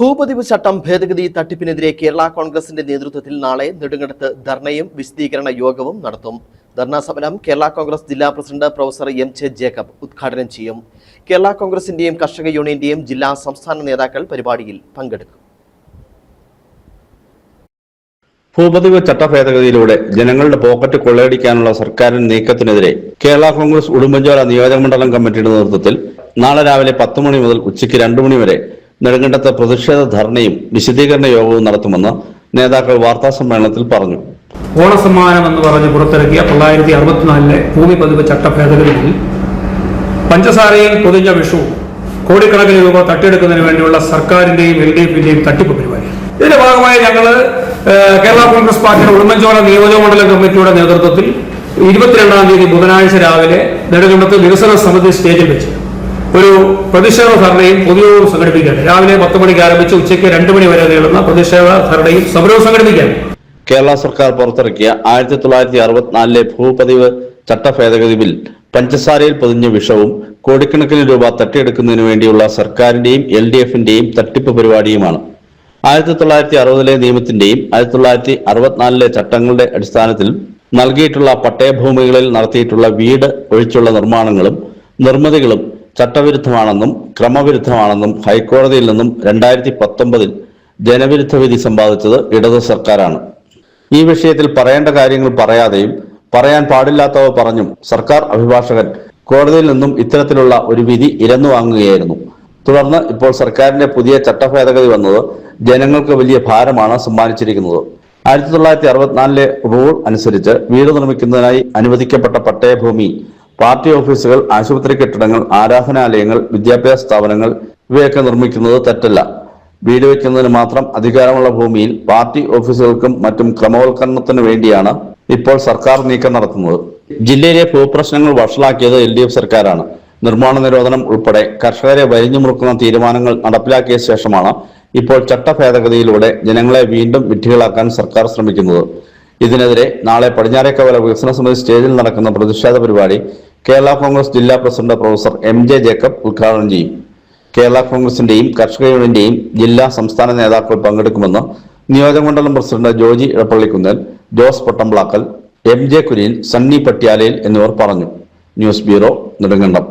ഭൂപതിവ് ചട്ടം ഭേദഗതി തട്ടിപ്പിനെതിരെ കേരള കോൺഗ്രസിന്റെ നേതൃത്വത്തിൽ നാളെ നെടുങ്കണ്ടത്ത് ധർണയും വിശദീകരണ യോഗവും നടത്തും. ധർണാ സമരം കേരള കോൺഗ്രസ് ജില്ലാ president professor M J Jacob ഉദ്ഘാടനം ചെയ്യും. കേരള കോൺഗ്രസിന്റെയും കർഷക യൂണിയന്റെയും ജില്ലാ സംസ്ഥാന നേതാക്കൾ പരിപാടിയിൽ പങ്കെടുക്കും. ഭൂപതിവ് ചട്ട ഭേദഗതിയിലൂടെ ജനങ്ങളുടെ പോക്കറ്റ് കൊള്ളയടിക്കാനുള്ള സർക്കാരിന്റെ നീക്കത്തിനെതിരെ കേരള കോൺഗ്രസ് ഉടുമ്പൻചോല നിയോജകമണ്ഡലം കമ്മിറ്റിയുടെ നേതൃത്വത്തിൽ നാളെ രാവിലെ പത്ത് മണി മുതൽ ഉച്ചയ്ക്ക് രണ്ടു മണി വരെ നെടുങ്കണ്ടത്ത് പ്രതിഷേധ ധർണയും വിശദീകരണ യോഗവും നടത്തുമെന്ന് നേതാക്കൾ വാർത്താ സമ്മേളനത്തിൽ പറഞ്ഞു. ഓണസമ്മാനം എന്ന് പറഞ്ഞ് പുറത്തിറക്കിയ തൊള്ളായിരത്തി അറുപത്തിനാലിലെ ഭൂമി പതിവ് ചട്ട ഭേദഗതിയിൽ പഞ്ചസാരയിൽ പൊതിഞ്ഞ വിഷു കോടിക്കണക്കിന് രൂപ തട്ടിയെടുക്കുന്നതിന് വേണ്ടിയുള്ള സർക്കാരിന്റെയും എൽ ഡി എഫിന്റെയും തട്ടിപ്പ് പരിപാടി. ഇതിന്റെ ഭാഗമായി ഞങ്ങൾ കേരള കോൺഗ്രസ് പാർട്ടിയുടെ ഉടുമ്പൻചോല നിയോജകമണ്ഡലം കമ്മിറ്റിയുടെ നേതൃത്വത്തിൽ ഇരുപത്തിരണ്ടാം തീയതി ബുധനാഴ്ച രാവിലെ നെടുങ്കണ്ടത്ത് വികസന സമിതി സ്റ്റേജിൽ വെച്ച് ഒരു പ്രതിഷേധ ധർണയും പൊതുയോഗം സംഘടിപ്പിക്കുകയാണ് രാവിലെ പത്ത് മണിക്ക് ആരംഭിച്ച് ഉച്ചയ്ക്ക് രണ്ട് മണി വരെ നീളുന്ന പ്രതിഷേധ ധർണയും സമരവും സംഘടിപ്പിക്കുകയാണ് കേരള സർക്കാർ പുറത്തിറക്കിയ ആയിരത്തി തൊള്ളായിരത്തി അറുപത്തിനാലിലെ ഭൂപതിവ് ചട്ട ഭേദഗതി ബിൽ പഞ്ചസാരയിൽ പൊതിഞ്ഞ വിഷവും കോടിക്കണക്കിന് രൂപ തട്ടിയെടുക്കുന്നതിന് വേണ്ടിയുള്ള സർക്കാരിന്റെയും എൽ ഡി എഫിന്റെയും തട്ടിപ്പ് പരിപാടിയുമാണ്. ആയിരത്തി തൊള്ളായിരത്തി അറുപതിലെ നിയമത്തിന്റെയും ആയിരത്തി തൊള്ളായിരത്തി അറുപത്തിനാലിലെ ചട്ടങ്ങളുടെ അടിസ്ഥാനത്തിൽ നൽകിയിട്ടുള്ള പട്ടയഭൂമികളിൽ നടത്തിയിട്ടുള്ള വീട് ഒഴിച്ചുള്ള നിർമ്മാണങ്ങളും നിർമ്മിതികളും ചട്ടവിരുദ്ധമാണെന്നും ക്രമവിരുദ്ധമാണെന്നും ഹൈക്കോടതിയിൽ നിന്നും രണ്ടായിരത്തി പത്തൊമ്പതിൽ ജനവിരുദ്ധ വിധി സമ്പാദിച്ചത് ഇടതു സർക്കാരാണ്. ഈ വിഷയത്തിൽ പറയേണ്ട കാര്യങ്ങൾ പറയാതെയും പറയാൻ പാടില്ലാത്തവ പറഞ്ഞും സർക്കാർ അഭിഭാഷകൻ കോടതിയിൽ നിന്നും ഇത്തരത്തിലുള്ള ഒരു വിധി ഇരന്നു വാങ്ങുകയായിരുന്നു. തുടർന്ന് ഇപ്പോൾ സർക്കാരിന്റെ പുതിയ ചട്ടഭേദഗതി വന്നത് ജനങ്ങൾക്ക് വലിയ ഭാരമാണ് സമ്മാനിച്ചിരിക്കുന്നത്. ആയിരത്തി തൊള്ളായിരത്തി അറുപത്തിനാലിലെ റൂൾ അനുസരിച്ച് വീട് നിർമ്മിക്കുന്നതിനായി അനുവദിക്കപ്പെട്ട പട്ടയഭൂമി പാർട്ടി ഓഫീസുകൾ ആശുപത്രി കെട്ടിടങ്ങൾ ആരാധനാലയങ്ങൾ വിദ്യാഭ്യാസ സ്ഥാപനങ്ങൾ ഇവയൊക്കെ നിർമ്മിക്കുന്നത് തെറ്റല്ല. വീട് വയ്ക്കുന്നതിന് മാത്രം അധികാരമുള്ള ഭൂമിയിൽ പാർട്ടി ഓഫീസുകൾക്കും മറ്റും ക്രമവൽക്കരണത്തിന് വേണ്ടിയാണ് ഇപ്പോൾ സർക്കാർ നീക്കം നടത്തുന്നത്. ജില്ലയിലെ ഭൂപ്രശ്നങ്ങൾ വഷളാക്കിയത് എൽ ഡി എഫ് സർക്കാരാണ്. നിർമ്മാണ നിരോധനം ഉൾപ്പെടെ കർഷകരെ വരിഞ്ഞു മുറുക്കുന്ന തീരുമാനങ്ങൾ നടപ്പിലാക്കിയ ശേഷമാണ് ഇപ്പോൾ ചട്ട ഭേദഗതിയിലൂടെ ജനങ്ങളെ വീണ്ടും വിഡ്ഢികളാക്കാൻ സർക്കാർ ശ്രമിക്കുന്നത്. ഇതിനെതിരെ നാളെ പടിഞ്ഞാറേക്കവല വികസന സമിതി സ്റ്റേജിൽ നടക്കുന്ന പ്രതിഷേധ പരിപാടി കേരള കോൺഗ്രസ് ജില്ലാ president professor M J Jacob ഉദ്ഘാടനം ചെയ്യും. കേരള കോൺഗ്രസിന്റെയും കർഷക യൂണിയന്റെയും ജില്ലാ സംസ്ഥാന നേതാക്കൾ പങ്കെടുക്കുമെന്ന് നിയോജകമണ്ഡലം president Joji Edappallikunnel Jose Pottamplackal M J Kurian Sunny പട്യാലയിൽ എന്നിവർ പറഞ്ഞു. News bureau Nedumkandam.